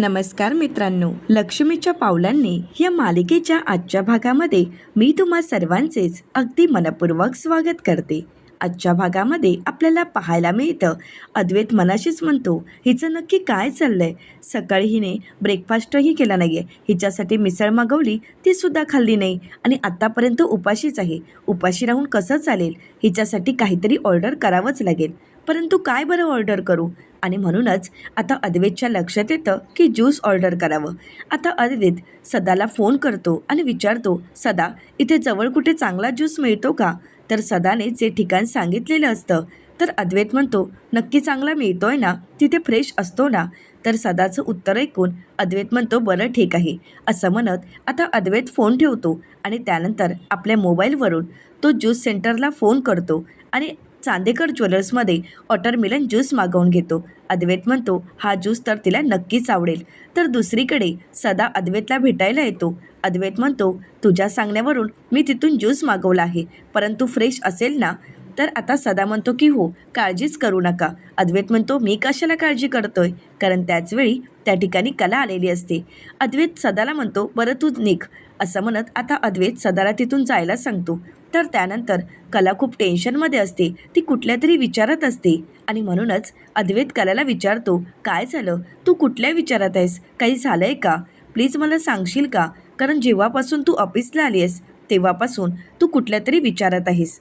नमस्कार मित्रांनो लक्ष्मीच्या पावलांनी या मालिकेच्या आजच्या भागामध्ये मी तुम्हा सर्वांचेच अगदी मनपूर्वक स्वागत करते. आजच्या भागामध्ये आपल्याला पाहायला मिळतं अद्वैत मनाशीच म्हणतो हिचं नक्की काय चाललंय? सकाळी हिने ब्रेकफास्टही केला नाही आहे हिच्यासाठी मिसळ मागवली ती सुद्धा खाल्ली नाही. आणि आत्तापर्यंत उपाशीच आहे. उपाशी राहून कसं चालेल? हिच्यासाठी काहीतरी ऑर्डर करावंच लागेल. परंतु काय बरं ऑर्डर करू? आणि म्हणूनच आता अद्वैतच्या लक्षात येतं की ज्यूस ऑर्डर करावं. आता अद्वैत सदाला फोन करतो आणि विचारतो सदा इथे जवळ कुठे चांगला ज्यूस मिळतो का? तर सदाने जे ठिकाण सांगितलेलं असतं तर अद्वैत म्हणतो नक्की चांगला मिळतोय ना? तिथे फ्रेश असतो ना? तर सदाचं उत्तर ऐकून अद्वैत म्हणतो बरं ठीक आहे. असं म्हणत आता अद्वैत फोन ठेवतो आणि त्यानंतर आपल्या मोबाईलवरून तो ज्यूस सेंटरला फोन करतो आणि चांदेकर ज्वेलर्समध्ये वॉटरमेलन ज्यूस मागवून घेतो. अद्वैत म्हणतो हा ज्यूस तर तिला नक्कीच आवडेल. तर दुसरीकडे सदा अद्वैतला भेटायला येतो. अद्वैत म्हणतो तुझ्या सांगण्यावरून मी तिथून ज्यूस मागवला आहे. परंतु फ्रेश असेल ना? तर आता सदा म्हणतो की हो काळजीच करू नका. अद्वैत म्हणतो मी कशाला काळजी करतोय? कारण त्याचवेळी त्या ठिकाणी कला आलेली असते. अद्वैत सदाला म्हणतो बरं तू निघ. असं म्हणत आता अद्वैत सदाला तिथून जायला सांगतो. तर त्यानंतर कला खूप टेन्शनमध्ये असते. ती कुठल्या तरी विचारात असते. आणि म्हणूनच अद्वैत कलाला विचारतो काय झालं? तू कुठल्या विचारात आहेस? काही झालं आहे का? प्लीज मला सांगशील का? कारण जेव्हापासून तू ऑफिसला आली आहेस तेव्हापासून तू कुठल्या तरी विचारात आहेस.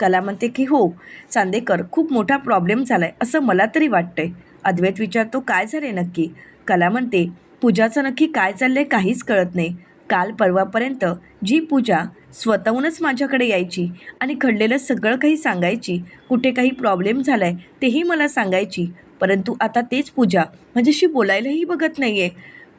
कला म्हणते की हो चांदेकर खूप मोठा प्रॉब्लेम झाला आहे असं मला तरी वाटतंय. अद्वैत विचारतो काय झालं आहे नक्की? कला म्हणते पूजाचं नक्की काय चाललंय काहीच कळत नाही. काल परवापर्यंत जी पूजा स्वतःहूनच माझ्याकडे यायची आणि घडलेलं सगळं काही सांगायची कुठे काही प्रॉब्लेम झाला आहे तेही मला सांगायची. परंतु आता तेच पूजा माझ्याशी बोलायलाही बघत नाही आहे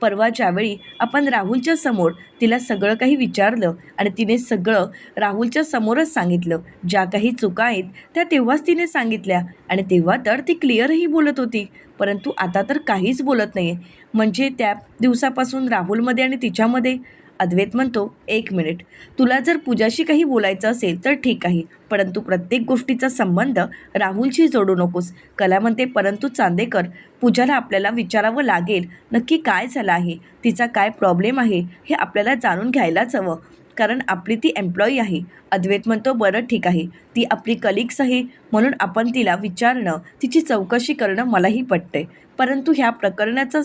परवा ज्यावेळी आपण राहुलच्या समोर तिला सगळं काही विचारलं आणि तिने सगळं राहुलच्या समोरच सांगितलं ज्या काही चुका आहेत त्या तेव्हाच तिने सांगितल्या आणि तेव्हा तर ती क्लिअरही बोलत होती. परंतु आता तर काहीच बोलत नाही आहे म्हणजे त्या दिवसापासून राहुलमध्ये आणि तिच्यामध्ये अद्वैत म्हणतो एक मिनिट. तुला जर पूजाशी काही बोलायचं असेल तर ठीक आहे परंतु प्रत्येक गोष्टीचा संबंध राहुलशी जोडू नकोस. कला म्हणते परंतु चांदेकर पूजाला आपल्याला विचारावं लागेल नक्की काय झालं आहे? तिचा काय प्रॉब्लेम आहे? हे आपल्याला जाणून घ्यायलाच हवं. कारण आपली ती एम्प्लॉई आहे. अद्वैत म्हणतो बरं ठीक आहे. ती आपली कलिग्स आहे. म्हणून आपण तिला विचारणं तिची चौकशी करणं मलाही पटते. परंतु ह्या प्रकरणाचा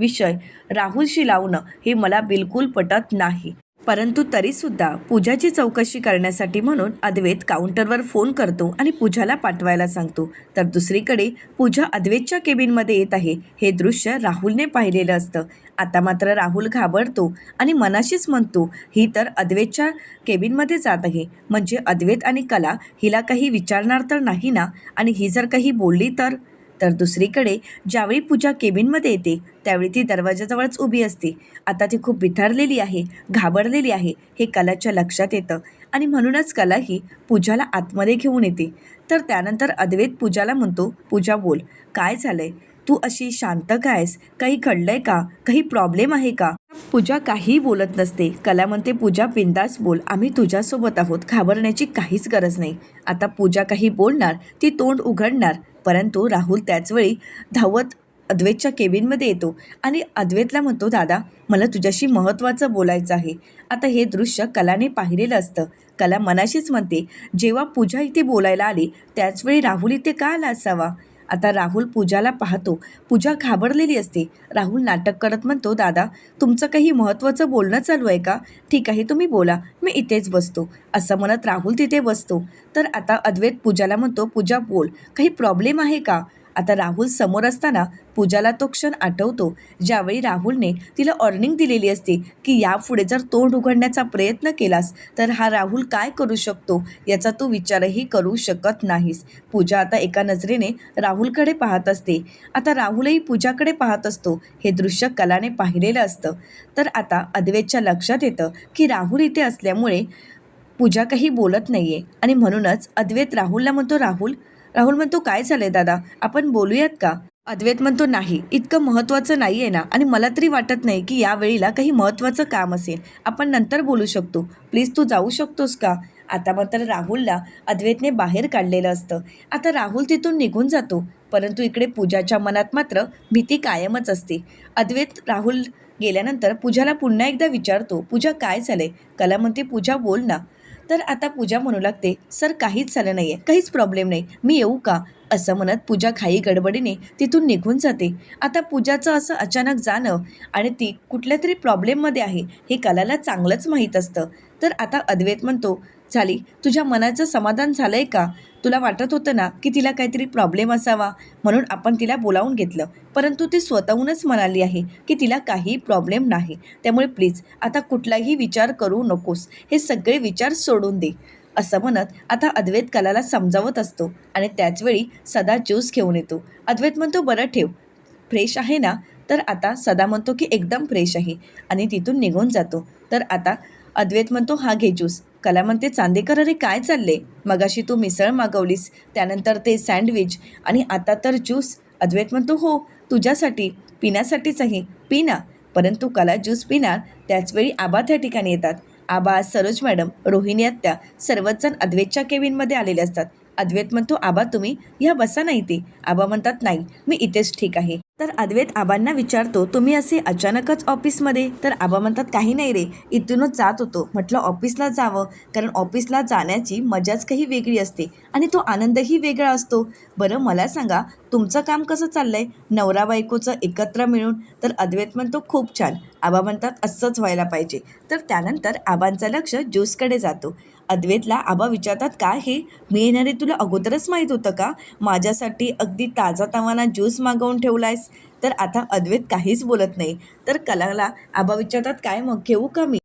विषय राहुलशी लावणं हे मला बिलकुल पटत नाही. परंतु तरीसुद्धा पूजाची चौकशी करण्यासाठी म्हणून अद्वैत काउंटरवर फोन करतो आणि पूजाला पाठवायला सांगतो. तर दुसरीकडे पूजा अद्वैतच्या केबिनमध्ये येत आहे. हे दृश्य राहुलने पाहिलेलं असतं. आता मात्र राहुल घाबरतो आणि मनाशीच म्हणतो ही तर अद्वैतच्या केबिनमध्ये जात आहे. म्हणजे अद्वैत आणि कला हिला काही विचारणार तर नाही ना? आणि ही जर काही बोलली तर तर दुसरीकडे ज्यावेळी पूजा केबिनमध्ये येते त्यावेळी ती दरवाजाजवळच उभी असते. आता ती खूप बिथरलेली आहे घाबरलेली आहे हे कलाच्या लक्षात येतं. आणि म्हणूनच कला ही पूजाला आतमध्ये घेऊन येते. तर त्यानंतर अद्वैत पूजाला म्हणतो पूजा बोल काय झालंय? तू अशी शांत का आहेस काही घडलंय का? काही प्रॉब्लेम आहे का? पूजा काहीही बोलत नसते. कला म्हणते पूजा बिंदास बोल आम्ही तुझ्यासोबत आहोत घाबरण्याची काहीच गरज नाही. आता पूजा काही बोलणार ती तोंड उघडणार परंतु राहुल त्याचवेळी धावत अद्वैतच्या केबिनमध्ये येतो. आणि अद्वैतला म्हणतो दादा मला तुझ्याशी महत्त्वाचं बोलायचं आहे. आता हे दृश्य कलाने पाहिलेलं असतं. कला मनाशीच म्हणते जेव्हा पूजा इथे बोलायला आली त्याचवेळी राहुल इथे का आला असावा? आता राहुल पूजाला पाहतो. पूजा घाबरलेली असते. राहुल नाटक करत म्हणतो दादा तुमचं काही महत्त्वाचं बोलणं चालू आहे का? ठीक आहे तुम्ही बोला. मी इथेच बसतो. असं म्हणत राहुल तिथे बसतो. तर आता अद्वैत पूजाला म्हणतो पूजा बोल. काही प्रॉब्लेम आहे का? आता राहुल समोर असताना पूजाला तो क्षण आठवतो. ज्यावेळी राहुलने तिला ऑर्निंग दिलेली असते की यापुढे जर तोंड उघडण्याचा प्रयत्न केलास तर हा राहुल काय करू शकतो याचा तू विचारही करू शकत नाहीस. पूजा आता एका नजरेने राहुलकडे पाहत असते. आता राहुलही पूजाकडे पाहत असतो. हे दृश्य कलाने पाहिलेलं असतं. तर आता अद्वैतच्या लक्षात येतं की राहुल इथे असल्यामुळे पूजा काही बोलत नाही आहे आणि म्हणूनच अद्वैत राहुलला म्हणतो राहुल राहुल म्हणतो काय झालंय दादा? आपण बोलूयात का? अद्वैत म्हणतो नाही इतकं महत्त्वाचं नाही आहे ना आणि मला तरी वाटत नाही की या वेळीला काही महत्त्वाचं काम असेल. आपण नंतर बोलू शकतो. प्लीज तू जाऊ शकतोस का? आता मात्र राहुलला अद्वैतने बाहेर काढलेलं असतं. आता राहुल तिथून निघून जातो परंतु इकडे पूजाच्या मनात मात्र भीती कायमच असते. अद्वैत राहुल गेल्यानंतर पूजाला पुन्हा एकदा विचारतो पूजा काय झालंय? कला म्हणते पूजा बोल ना. तर आता पूजा म्हणू लागते सर काहीच झालं नाही आहे काहीच प्रॉब्लेम नाही मी येऊ का? असं म्हणत पूजा घाई गडबडीने तिथून निघून जाते. आता पूजाचं असं अचानक जाणं आणि ती कुठल्या तरी प्रॉब्लेममध्ये आहे हे कलाला चांगलंच माहीत असतं. तर आता अद्वैत म्हणतो झाली. तुझ्या मनाचं समाधान झालं आहे का? तुला वाटत होतं ना की तिला काहीतरी प्रॉब्लेम असावा म्हणून आपण तिला बोलावून घेतलं. परंतु ती स्वतःहूनच म्हणाली आहे की तिला काही प्रॉब्लेम नाही. त्यामुळे प्लीज आता कुठलाही विचार करू नकोस. हे सगळे विचार सोडून दे. असं म्हणत आता अद्वैत कलाला समजावत असतो आणि त्याचवेळी सदा ज्यूस घेऊन येतो. अद्वैत म्हणतो बरं ठेव. फ्रेश आहे ना? तर आता सदा म्हणतो की एकदम फ्रेश आहे. आणि तिथून निघून जातो. तर आता अद्वैत म्हणतो हा घे ज्यूस. कला म्हणते चांदेकर अरे काय चालले मगाशी तू मिसळ मागवलीस त्यानंतर ते सँडविच आणि आता तर ज्यूस. अद्वैत म्हणतो हो तुझ्यासाठी पिण्यासाठीच आहे परंतु कला ज्यूस पिणार त्याचवेळी आबा त्या ठिकाणी येतात. आबा सरोज मॅडम रोहिणी आत्या सर्वचजण अद्वैतच्या आलेले असतात. अद्वैत म्हणतो आबा तुम्ही ह्या बसा नाही ते. आबा म्हणतात नाही मी इथेच ठीक आहे. तर अद्वैत आबांना विचारतो तुम्ही असे अचानकच ऑफिसमध्ये? तर आबा म्हणतात काही नाही रे इथूनच जात होतो. म्हटलं ऑफिसला जावं कारण ऑफिसला जाण्याची मजाच काही वेगळी असते आणि तो आनंदही वेगळा असतो. बरं मला सांगा तुमचं काम कसं चाललंय? नवरा बायकोचं एकत्र मिळून? तर अद्वैत म्हणतो खूप छान. आबा म्हणतात असंच व्हायला पाहिजे. तर त्यानंतर आबांचं लक्ष ज्यूसकडे जातो. अद्वैतला आबा विचारतात काय हे? मी येणारे तुला अगोदरच माहीत होतं का? माझ्यासाठी अगदी ताजा तवाना ज्यूस मागवून ठेवलायस. तर आता अद्वैत काहीच बोलत नाही. तर कलाला आबा विचारतात काय मग? घेऊ का मी?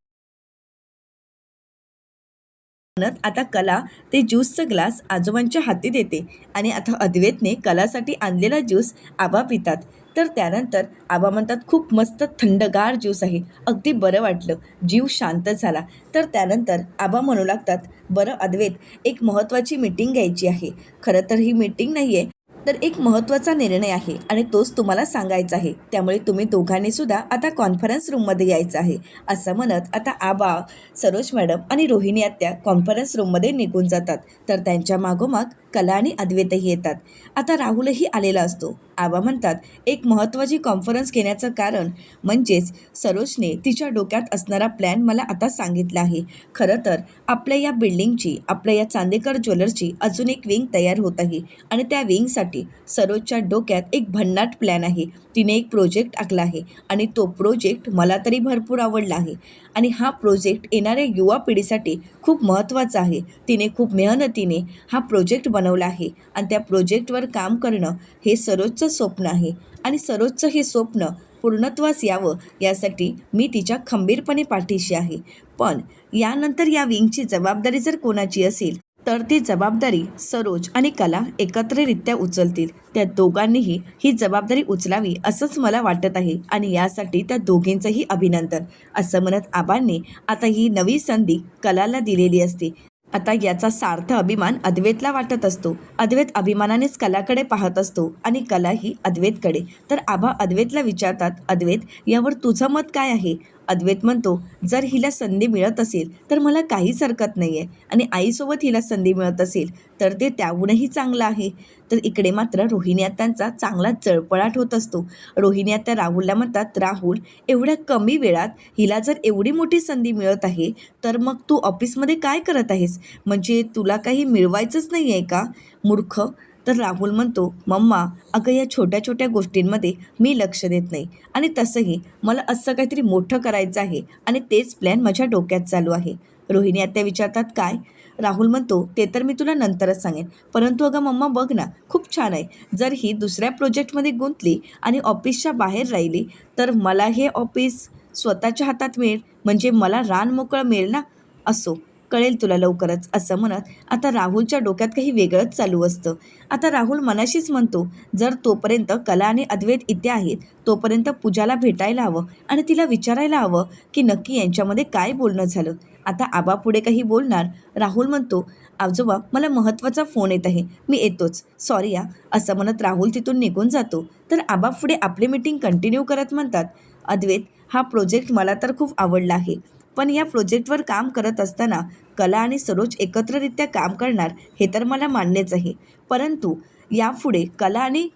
म्हणत आता कला ते ज्यूसचं ग्लास आजोबांच्या हाती देते आणि आता अद्वैतने कलासाठी आणलेला ज्यूस आबा पितात. तर त्यानंतर आबा म्हणतात खूप मस्त थंडगार ज्यूस आहे. अगदी बरं वाटलं. जीव शांत झाला. तर त्यानंतर आबा म्हणू लागतात बरं अद्वैत एक महत्त्वाची मीटिंग घ्यायची आहे. खरं तर ही मीटिंग नाही आहे तर एक महत्त्वाचा निर्णय आहे आणि तोच तुम्हाला सांगायचा आहे. त्यामुळे तुम्ही दोघांनी सुद्धा आता कॉन्फरन्स रूममध्ये यायचं आहे. असं म्हणत आता आबा सरोज मॅडम आणि रोहिणी आत्या कॉन्फरन्स रूममध्ये निघून जातात. तर त्यांच्या मागोमाग कला आणि अद्वैतही येतात. आता राहुलही आलेला असतो. आबा म्हणतात एक महत्त्वाची कॉन्फरन्स घेण्याचं कारण म्हणजेच सरोजने तिच्या डोक्यात असणारा प्लॅन मला आता सांगितला आहे. खरं तर आपल्या या बिल्डिंगची आपल्या या चांदेकर ज्वेलरची अजून एक विंग तयार होत आहे आणि त्या विंगसाठी सरोजच्या डोक्यात एक भन्नाट प्लॅन आहे. तिने एक प्रोजेक्ट आखला आहे आणि तो प्रोजेक्ट मला तरी भरपूर आवडला आहे. आणि हा प्रोजेक्ट येणाऱ्या युवा पिढीसाठी खूप महत्त्वाचा आहे. तिने खूप मेहनतीने हा प्रोजेक्ट बनवला आहे. आणि त्या प्रोजेक्टवर काम करणं हे सरोजचं स्वप्न आहे. आणि सरोजचं हे स्वप्न पूर्णत्वास यावं यासाठी मी तिच्या खंबीरपणे पाठीशी आहे. पण यानंतर या विंगची जबाबदारी जर कोणाची असेल तर ती जबाबदारी सरोज आणि कला एकत्ररित्या उचलतील. त्या दोघांनीही ही जबाबदारी उचलावी असंच मला वाटत आहे. आणि यासाठी त्या दोघींचंही अभिनंदन. असं म्हणत आबांनी आता ही नवी संधी कलाला दिलेली असते. आता याचा सार्थ अभिमान अद्वैतला वाटत असतो. अद्वैत अभिमानानेच कलाकडे पाहत असतो आणि कला ही अद्वैतकडे. तर आभा अद्वैतला विचारतात अद्वैत यावर तुझं मत काय आहे? अद्वैत म्हणतो जर हिला संधी मिळत असेल तर मला काहीच हरकत नाही आहे आणि आईसोबत हिला संधी मिळत असेल तर ते त्याहूनही चांगलं आहे. तर इकडे मात्र रोहिणी आत्यांचा चांगला जळपळाट होत असतो. रोहिणी आत्या राहुलला म्हणतात राहुल एवढ्या कमी वेळात हिला जर एवढी मोठी संधी मिळत आहे तर मग तू ऑफिसमध्ये काय करत आहेस? म्हणजे तुला काही मिळवायचंच नाही आहे का? मूर्ख तर राहुल म्हणतो मम्मा अगं या छोट्या छोट्या गोष्टींमध्ये मी लक्ष देत नाही. आणि तसंही मला असं काहीतरी मोठं करायचं आहे आणि तेच प्लॅन माझ्या डोक्यात चालू आहे. रोहिणी आत्या विचारतात काय? राहुल म्हणतो ते तर मी तुला नंतरच सांगेन. परंतु अगं मम्मा बघ ना खूप छान आहे. जर ही दुसऱ्या प्रोजेक्टमध्ये गुंतली आणि ऑफिसच्या बाहेर राहिली तर मला हे ऑफिस स्वतःच्या हातात मिळेल. म्हणजे मला रान मोकळं मिळेल ना? असो. कळेल तुला लवकरच असं म्हणत आता राहुलच्या डोक्यात काही वेगळंच चालू असतं. आता राहुल मनाशीच म्हणतो जर तोपर्यंत कला आणि अद्वैत इथे आहेत तोपर्यंत पूजाला भेटायला हवं आणि तिला विचारायला हवं की नक्की यांच्यामध्ये काय बोलणं झालं. आता आबा पुढे काही बोलणार राहुल म्हणतो आजोबा मला महत्त्वाचा फोन येत आहे मी येतोच. सॉरी या असं म्हणत राहुल तिथून निघून जातो. तर आबा पुढे आपली मीटिंग कंटिन्यू करत म्हणतात अद्वैत हा प्रोजेक्ट मला तर खूप आवडला आहे. पण या प्रोजेक्टवर काम करत असताना कला आणि सरोज एकत्ररित्या काम करणार हे तर मला मान्यच आहे. परंतु यापुढे कला आणि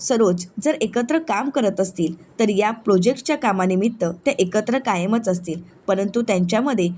सरोज जर एकत्र काम करत असतील तर या प्रोजेक्टच्या कामानिमित्त त्या एकत्र कायमच असतील. परंतु त्यांच्यामध्ये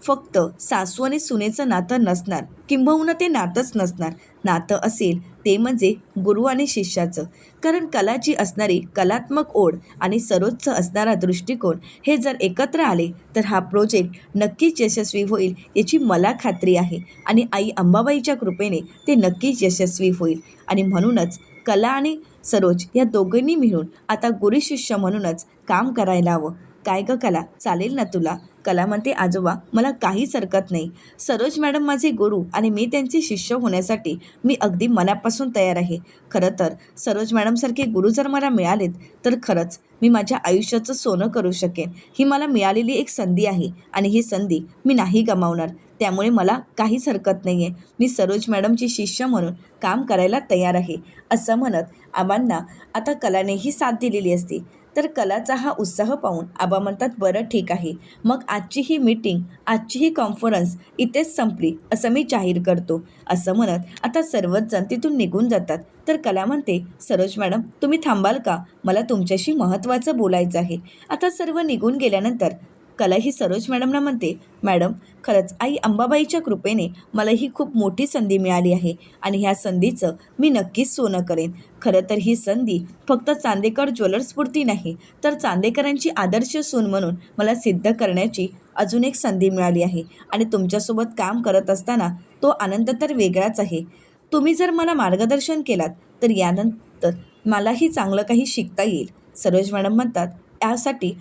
फक्त सासू आणि सुनेचं नातं नसणार किंबहुना ते नातंच नसणार. नातं असेल ते म्हणजे गुरु आणि शिष्याचं. कारण कलाची असणारी कलात्मक ओढ आणि सर्वोच्च असणारा दृष्टिकोन हे जर एकत्र आले तर हा प्रोजेक्ट नक्कीच यशस्वी होईल याची मला खात्री आहे आणि आई अंबाबाईच्या कृपेने ते नक्कीच यशस्वी होईल. आणि म्हणूनच कला आणि सरोज या दोघांनी मिळून आता गुरुशिष्य म्हणूनच काम करायला हवं. काय ग कला? चालेल ना तुला? कला म्हणते आजोबा मला काहीच हरकत नाही. सरोज मॅडम माझे गुरु आणि मी त्यांचे शिष्य होण्यासाठी मी अगदी मनापासून तयार आहे. खरं तर सरोज मॅडमसारखे गुरु जर मला मिळालेत तर खरंच मी माझ्या आयुष्याचं सोनं करू शकेन. ही मला मिळालेली एक संधी आहे आणि ही संधी मी नाही गमावणार. त्यामुळे मला काहीच हरकत नाही आहे मी सरोज मॅडमची शिष्य म्हणून काम करायला तयार आहे. असं म्हणत आबांना आता कलानेही साथ दिलेली असते. तर कलाचा हा उत्साह पाहून आबा म्हणतात बरं ठीक आहे. मग आजची ही मीटिंग आजची ही कॉन्फरन्स इथेच संपली असं मी जाहीर करतो. असं म्हणत आता सर्वच जण तिथून निघून जातात. तर कला म्हणते सरोज मॅडम तुम्ही थांबाल का? मला तुमच्याशी महत्त्वाचं बोलायचं आहे. आता सर्व निघून गेल्यानंतर कला ही सरोज मॅडमना म्हणते मॅडम खरंच आई अंबाबाईच्या कृपेने मला ही खूप मोठी संधी मिळाली आहे आणि ह्या संधीचं मी नक्कीच सोनं करेन. खरं तर ही संधी फक्त चांदेकर ज्वेलर्सपुरती नाही तर चांदेकरांची आदर्श सून म्हणून मला सिद्ध करण्याची अजून एक संधी मिळाली आहे आणि तुमच्यासोबत काम करत असताना तो आनंद तर वेगळाच आहे. तुम्ही जर मला मार्गदर्शन केलात तर यानंतर मलाही चांगलं काही शिकता येईल. सरोज मॅडम म्हणतात यासाठी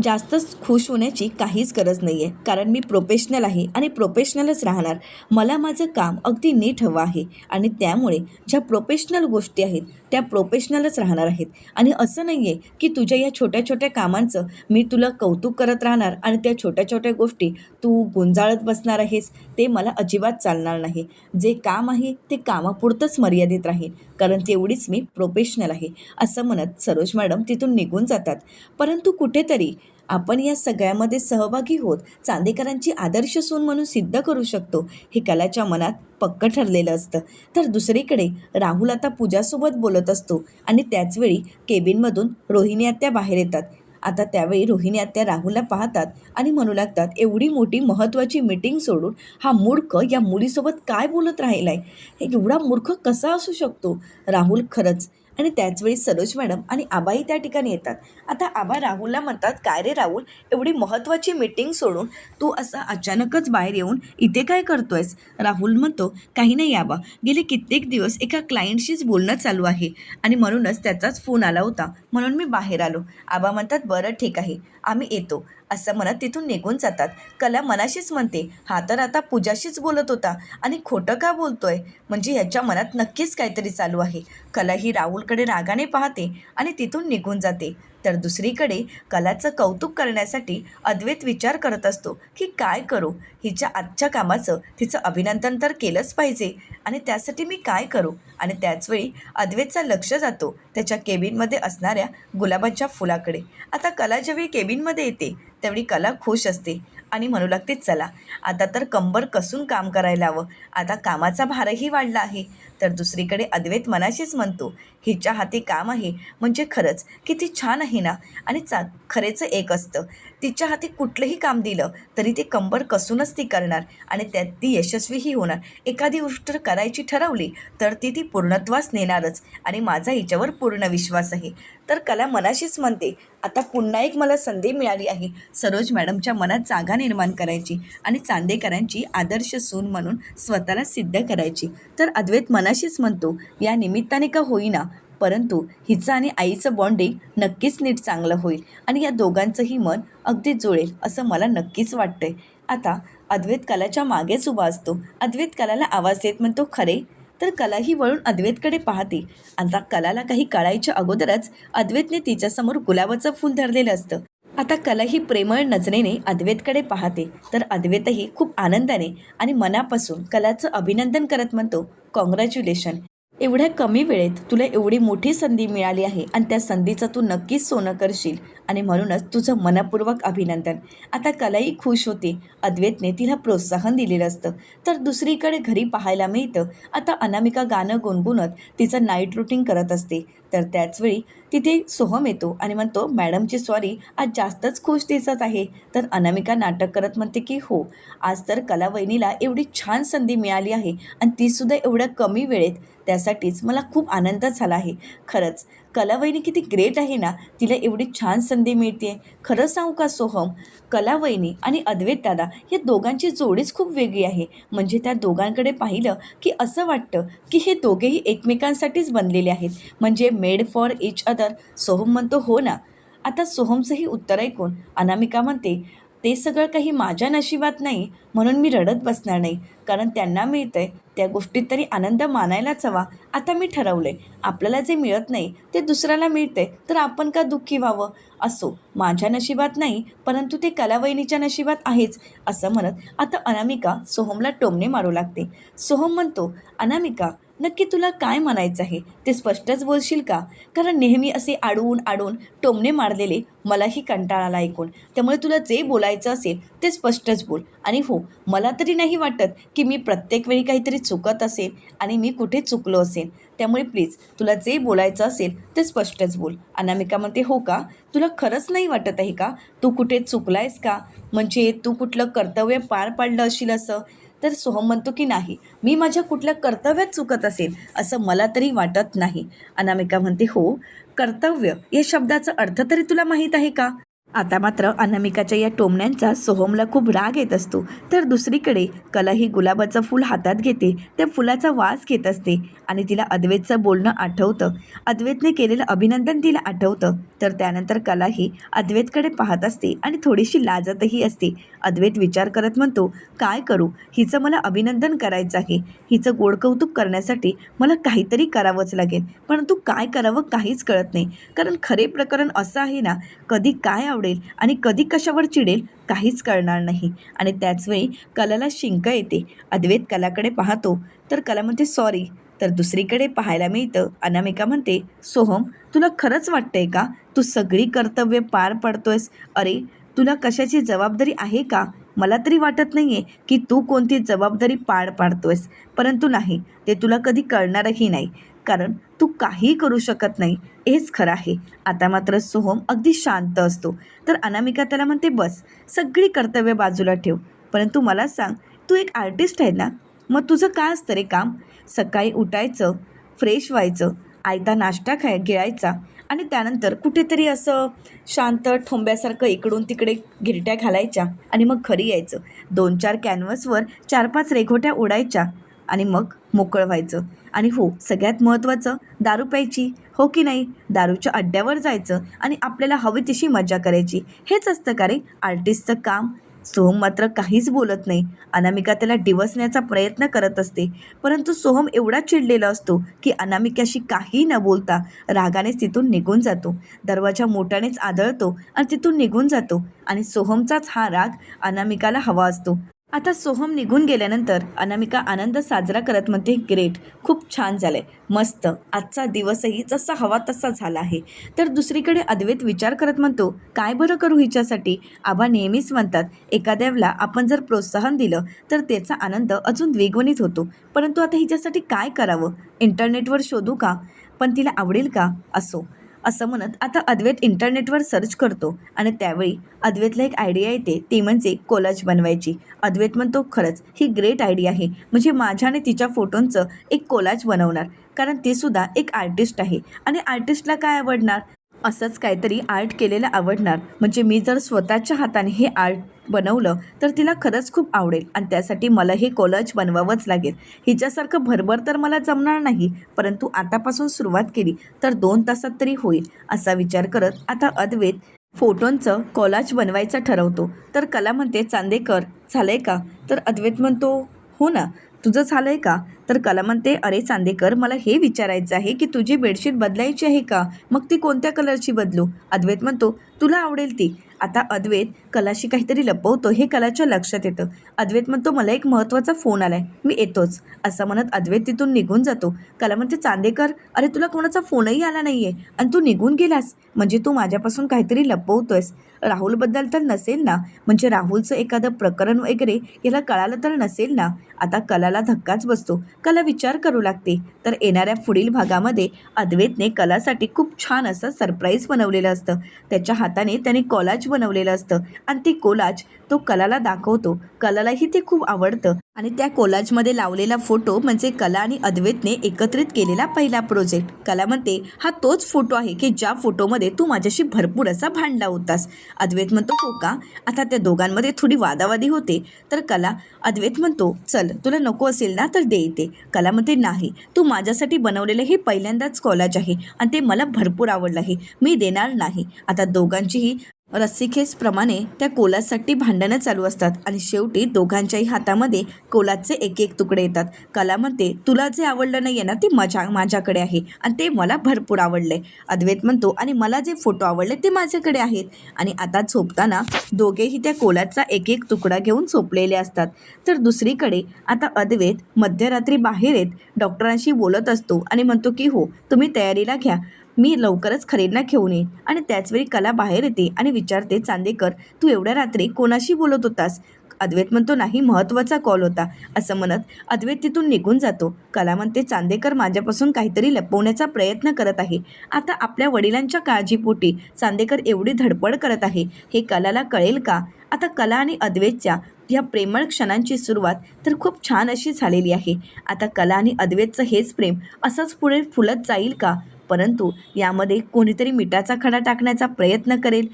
जास्तच खुश होण्याची काहीच गरज नाही आहे कारण मी प्रोफेशनल आहे आणि प्रोफेशनलच राहणार. मला माझं काम अगदी नीट हवं आहे. आणि त्यामुळे ज्या प्रोफेशनल गोष्टी आहेत त्या प्रोफेशनलच राहणार आहेत. आणि असं नाही आहे की तुझ्या या छोट्या छोट्या कामांचं मी तुला कौतुक करत राहणार आणि त्या छोट्या छोट्या गोष्टी तू गुंजाळत बसणार आहेस ते मला अजिबात चालणार नाही. जे काम आहे ते कामापुरतंच मर्यादित राहील कारण तेवढीच मी प्रोफेशनल आहे असं म्हणत सरोज मॅडम तिथून निघून जातात. परंतु कुठेतरी आपण या सगळ्यामध्ये सहभागी होत चांदेकरांची आदर्श सून म्हणून सिद्ध करू शकतो हे कलाच्या मनात पक्क ठरलेलं असतं. तर दुसरीकडे राहुल आता पूजासोबत बोलत असतो आणि त्याचवेळी केबिनमधून रोहिणी आत्या बाहेर येतात. आता त्यावेळी रोहिणी आत्या राहुलला पाहतात आणि म्हणू लागतात एवढी मोठी महत्त्वाची मीटिंग सोडून हा मूर्ख या मुलीसोबत काय बोलत राहिला हे एवढा मूर्ख कसा असू शकतो? राहुल खरंच आणि त्याचवेळी सरोज मॅडम आणि आबाही त्या ठिकाणी येतात. आता आबा राहुलला म्हणतात काय रे राहुल एवढी महत्त्वाची मीटिंग सोडून तू असं अचानकच बाहेर येऊन इथे काय करतोयस? राहुल म्हणतो काही नाही आबा गेले कित्येक दिवस एका क्लायंटशीच बोलणं चालू आहे आणि म्हणूनच त्याचाच फोन आला होता. म्हणून मी बाहेर आलो. आबा म्हणतात बरं ठीक आहे. आम्ही येतो. असं म्हणत तिथून निघून जातात. कला मनाशीच म्हणते हा तर आता पूजाशीच बोलत होता. आणि खोटं का बोलतोय? म्हणजे ह्याच्या मनात नक्कीच काहीतरी चालू आहे. कला ही राहुलकडे रागाने पाहते आणि तिथून निघून जाते. तर दुसरीकडे कलाचं कौतुक करण्यासाठी अद्वैत विचार करत असतो की काय करू? हिच्या आजच्या कामाचं तिचं अभिनंदन तर केलंच पाहिजे. आणि त्यासाठी मी काय करू? आणि त्याचवेळी अद्वैतचा लक्ष जातो त्याच्या केबिनमध्ये असणाऱ्या गुलाबाच्या फुलाकडे. आता कला ज्यावेळी केबिनमध्ये येते त्यावेळी कला खुश असते आणि म्हणू लागते चला आता तर कंबर कसून काम करायला हवं. आता कामाचा भारही वाढला आहे. तर दुसरीकडे अद्वैत मनाशीच म्हणतो हिच्या हाती काम आहे. म्हणजे खरंच किती छान आहे ना? आणि चा खरेचं एक असतं. तिच्या हाती कुठलंही काम दिलं तरी ती कंबर कसूनच ती करणार आणि त्यात ती यशस्वीही होणार. एखादी गोष्ट करायची ठरवली तर ती ती पूर्णत्वास नेणारच आणि माझा हिच्यावर पूर्ण विश्वास आहे. तर कला मनाशीच म्हणते आता पुन्हा एक मला संधी मिळाली आहे. सरोज मॅडमच्या मनात जागा निर्माण करायची आणि चांदेकरांची आदर्श सून म्हणून स्वतःला सिद्ध करायची. तर अद्वैत मनाशीच म्हणतो या निमित्ताने का होईना परंतु हिचं आणि आईचं बॉन्डिंग नक्कीच नीट चांगलं होईल आणि या दोघांचंही मन अगदी जुळेल असं मला नक्कीच वाटतंय. आता अद्वैत कलाच्या मागेच उभा असतो. अद्वैत कलाला आवाज देत म्हणतो खरे? तर कला ही वळून अद्वैतकडे पाहते. आता कलाला काही कळायच्या अगोदरच अद्वैतने तिच्यासमोर गुलाबाचं फूल धरलेलं असतं. आता कला ही प्रेमळ नजरेने अद्वैतकडे पाहते. तर अद्वैतही खूप आनंदाने आणि मनापासून कलाचं अभिनंदन करत म्हणतो कॉंग्रॅच्युलेशन एवढ्या कमी वेळेत तुला एवढी मोठी संधी मिळाली आहे आणि त्या संधीचं तू नक्कीच सोनं करशील. आणि म्हणूनच तुझं मनपूर्वक अभिनंदन. आता कलाही खुश होते. अद्वैतने तिला प्रोत्साहन दिलेलं असतं. तर दुसरीकडे घरी पाहायला मिळतं. आता अनामिका गाणं गुणगुणत तिचं नाईट रुटीन करत असते. तर त्याचवेळी तिथे सोहम येतो आणि म्हणतो मॅडमची सॉरी आज जास्तच खुश दिसत आहे. तर अनामिका नाटक करत म्हणते की हो आज तर कलावहिनीला एवढी छान संधी मिळाली आहे आणि तीसुद्धा एवढ्या कमी वेळेत. त्यासाठीच मला खूप आनंद झाला आहे. खरंच कलावहिनी किती ग्रेट आहे ना तिला एवढी छान संधी मिळते खरं सांगू का सोहम? कलावहिनी आणि अद्वैत दादा या दोघांची जोडीच खूप वेगळी आहे. म्हणजे त्या दोघांकडे पाहिलं की असं वाटतं की हे दोघेही एकमेकांसाठीच बनलेले आहेत. म्हणजे made for each other Soham म्हणतो हो ना. आता सोहमचंही उत्तर ऐकून अनामिका म्हणते ते सगळं काही माझ्या नशिबात नाही म्हणून मी रडत बसणार नाही. कारण त्यांना मिळतंय त्या गोष्टीत तरी आनंद मानायलाच हवा. आता मी ठरवले आपल्याला जे मिळत नाही ते दुसऱ्याला मिळते तर आपण का दुःखी व्हावं? असो माझ्या नशिबात नाही परंतु ते कलावहिनीच्या नशिबात आहेच असं म्हणत आता अनामिका सोहमला टोमणे मारू लागते. सोहम म्हणतो अनामिका नक्की तुला काय म्हणायचं आहे? ते स्पष्टच बोलशील का? कारण नेहमी असे आडवून आडून टोमणे मारलेले मलाही कंटाळाला ऐकून. त्यामुळे तुला जे बोलायचं असेल ते स्पष्टच बोल. आणि हो मला तरी नाही वाटत की मी प्रत्येक वेळी काहीतरी चुकत असेल आणि मी कुठे चुकलो असेल. त्यामुळे प्लीज तुला जे बोलायचं असेल ते स्पष्टच बोल. अनामिका म्हणते हो का? तुला खरंच नाही वाटत आहे का? तू कुठे चुकलायस का? म्हणजे तू कुठलं कर्तव्य पार पाडलं असेल असं? तर सोहम म्हणतो की नाही? मी माझ्या कुठल्या कर्तव्यात चुकत असेल असं मला तरी वाटत नाही. अनामिका म्हणते हो कर्तव्य या शब्दाचा अर्थ तरी तुला माहीत आहे का? आता मात्र अनामिकाच्या या टोमण्यांचा सोहमला खूप राग येत असतो. तर दुसरीकडे कला ही गुलाबाचं फूल हातात घेते त्या फुलाचा वास घेत असते आणि तिला अद्वैतचं बोलणं आठवतं. अद्वैतने केलेलं अभिनंदन तिला आठवतं. तर त्यानंतर कला ही अद्वैतकडे पाहत असते आणि थोडीशी लाजतही असते. अद्वैत विचार करत म्हणतो काय करू? हिचं मला अभिनंदन करायचं आहे. हिचं गोड कौतुक करण्यासाठी मला काहीतरी करावंच लागेल. परंतु काय करावं काहीच कळत नाही. कारण खरे प्रकरण असं आहे ना कधी काय आवडेल आणि कधी कशावर चिडेल काहीच कळणार नाही. आणि त्याचवेळी कलाला शिंक येते. अद्वैत कलाकडे पाहतो. तर कला म्हणते सॉरी. तर दुसरीकडे पाहायला मिळतं. अनामिका म्हणते सोहम तुला खरंच वाटतंय का? तू सगळी कर्तव्य पार पडतोयस. अरे तुला कशाची जबाबदारी आहे का? मला तरी वाटत नाही आहे की तू कोणती जबाबदारी पार पाडतोयस. परंतु नाही ते तुला कधी कळणारही नाही. कारण तू काही करू शकत नाही. हेच खरं आहे. आता मात्र सोहम अगदी शांत असतो. तर अनामिका त्याला म्हणते बस सगळी कर्तव्य बाजूला ठेव. परंतु मला सांग तू एक आर्टिस्ट आहे ना? मग तुझं काय असतं रे काम? सकाळी उठायचं फ्रेश व्हायचं आयता नाश्ता खाय गिळायचा आणि त्यानंतर कुठेतरी असं शांत ठोंब्यासारखं इकडून तिकडे गिरट्या घालायच्या आणि मग खरी यायचं. दोन चार कॅनव्हसवर चार पाच रेघोट्या उडायच्या आणि मग मोकळ व्हायचं. आणि हो सगळ्यात महत्त्वाचं दारू प्यायची. हो की नाही? दारूच्या अड्ड्यावर जायचं आणि आपल्याला हवी तशी मजा करायची. हेच असतं का रे? आर्टिस्टचं काम. सोहम मात्र काहीच बोलत नाही. अनामिका त्याला डिवसण्याचा प्रयत्न करत असते. परंतु सोहम एवढा चिडलेला असतो की अनामिकाशी काही न बोलता रागानेच तिथून निघून जातो. दरवाजा मोठ्यानेच आदळतो आणि तिथून निघून जातो आणि सोहमचाच हा राग अनामिकाला हवा असतो. आता सोहम निघून गेल्यानंतर अनामिका आनंद साजरा करत म्हणते ग्रेट खूप छान झालंय. मस्त. आजचा दिवसही जसा हवा तसा झाला आहे. तर दुसरीकडे अद्वैत विचार करत म्हणतो काय बरं करू हिच्यासाठी? आबा नेहमीच म्हणतात एखाद्याला आपण जर प्रोत्साहन दिलं तर त्याचा आनंद अजून द्विगुणित होतो. परंतु आता हिच्यासाठी काय करावं? इंटरनेटवर शोधू का? पण तिला आवडेल का? असो. असं म्हणत आता अद्वैत इंटरनेटवर सर्च करतो आणि त्यावेळी अद्वैतला एक आयडिया येते. ती म्हणजे कोलाज बनवायची. अद्वैत म्हणतो खरंच ही ग्रेट आयडिया आहे. म्हणजे माझ्या आणि तिच्या फोटोंचं एक कोलाज बनवणार. कारण ती सुद्धा एक आर्टिस्ट आहे. आणि आर्टिस्टला काय आवडणार? असंच काहीतरी आर्ट केलेलं आवडणार. म्हणजे मी जर स्वतःच्या हाताने हे आर्ट बनवलं तर तिला खरंच खूप आवडेल आणि त्यासाठी मला हे कोलाज बनवावंच लागेल. हिच्यासारखं भरभर तर मला जमणार नाही परंतु आतापासून सुरुवात केली तर दोन तासात तरी होईल असा विचार करत आता अद्वैत फोटोंचं कॉलाज बनवायचं ठरवतो. तर कला म्हणते चांदेकर झालंय का? तर अद्वैत म्हणतो हो ना तुझं झालं आहे का? तर कला म्हणते अरे चांदेकर मला हे विचारायचं आहे की तुझी बेडशीट बदलायची आहे का? मग ती कोणत्या कलरची बदलू? अद्वैत म्हणतो तुला आवडेल ती. आता अद्वैत कलाशी काहीतरी लपवतो हे कलाच्या लक्षात येतं. अद्वैत म्हणतो मला एक महत्त्वाचा फोन आलाय मी येतोच. असं म्हणत अद्वैत तिथून निघून जातो. कला म्हणते चांदेकर अरे तुला कोणाचा फोनही आला नाही आहे आणि तू निघून गेलास. म्हणजे तू माझ्यापासून काहीतरी लपवतोयस. राहुलबद्दल तर नसेल ना? म्हणजे राहुलचं एखादं प्रकरण वगैरे याला कळालं तर नसेल ना? आता कलाला धक्काच बसतो. कला विचार करू लागते. तर येणाऱ्या पुढील भागामध्ये अद्वैतने कलासाठी खूप छान असं सरप्राईज बनवलेलं असतं. त्याच्या हाताने त्याने कोलाज बनवलेलं असतं. आणि ते कोलाज तो कलाला दाखवतो. कलालाही ते खूप आवडतं. आणि त्या कोलाजमध्ये लावलेला फोटो म्हणजे कला आणि अद्वैतने एकत्रित केलेला पहिला प्रोजेक्ट कला म्हणते हा तोच फोटो आहे की ज्या फोटोमध्ये तू माझ्याशी भरपूर असा भांडला होतास. अद्वैत म्हणतो हो का? आता त्या दोघांमध्ये थोडी वादावादी होते. तर कला अद्वैत म्हणतो चल तुला नको असेल ना तर दे येते कला म्हणते नाही तू माझ्यासाठी बनवलेलं हे पहिल्यांदाच कॉलेज आहे आणि ते मला भरपूर आवडलं आहे. मी देणार नाही. आता दोघांचीही रस्सीखेसप्रमाणे त्या कोलासाठी भांडणं चालू असतात आणि शेवटी दोघांच्याही हातामध्ये कोलाचे एक एक तुकडे येतात. कला म्हणते तुला जे आवडलं नाही आहे ना ते माझ्या माझ्याकडे आहे आणि ते मला भरपूर आवडले अद्वैत म्हणतो आणि मला जे फोटो आवडले ते माझ्याकडे आहेत. आणि आता झोपताना दोघेही त्या कोलाचा एक एक तुकडा घेऊन झोपलेले असतात. तर दुसरीकडे आता अद्वैत मध्यरात्री बाहेर येत डॉक्टरांशी बोलत असतो आणि म्हणतो की हो तुम्ही तयारीला घ्या. मी लवकरच खरेंना घेऊन येईन. आणि त्याचवेळी कला बाहेर येते आणि विचारते चांदेकर तू एवढ्या रात्री कोणाशी बोलत होतास? अद्वैत म्हणतो नाही महत्त्वाचा कॉल होता. असं म्हणत अद्वैत तिथून निघून जातो. कला म्हणते चांदेकर माझ्यापासून काहीतरी लपवण्याचा प्रयत्न करत आहे. आता आपल्या वडिलांच्या काळजीपोटी चांदेकर एवढी धडपड करत आहे. हे कलाला कळेल का? आता कला आणि अद्वैतच्या या प्रेमळ क्षणांची सुरुवात तर खूप छान अशी झालेली आहे. आता कला आणि अद्वैतचं हेच प्रेम असंच पुढे फुलत जाईल का? परंतु यामध्ये कोणीतरी मिठाचा खडा टाकण्याचा प्रयत्न करेल.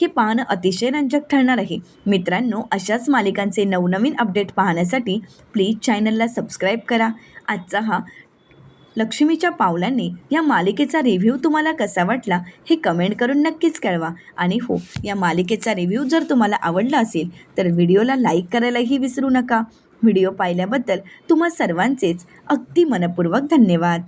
हे पाहणं अतिशय रंजक ठरणार आहे. मित्रांनो अशाच मालिकांचे नवनवीन अपडेट पाहण्यासाठी प्लीज चॅनलला सबस्क्राईब करा. आजचा हा लक्ष्मीच्या पावलांनी या मालिकेचा रिव्ह्यू तुम्हाला कसा वाटला हे कमेंट करून नक्कीच कळवा. आणि हो या मालिकेचा रिव्ह्यू जर तुम्हाला आवडला असेल तर व्हिडिओला लाईक करायलाही विसरू नका. व्हिडिओ पाहिल्याबद्दल तुम्हा सर्वांचेच अगदी मनपूर्वक धन्यवाद.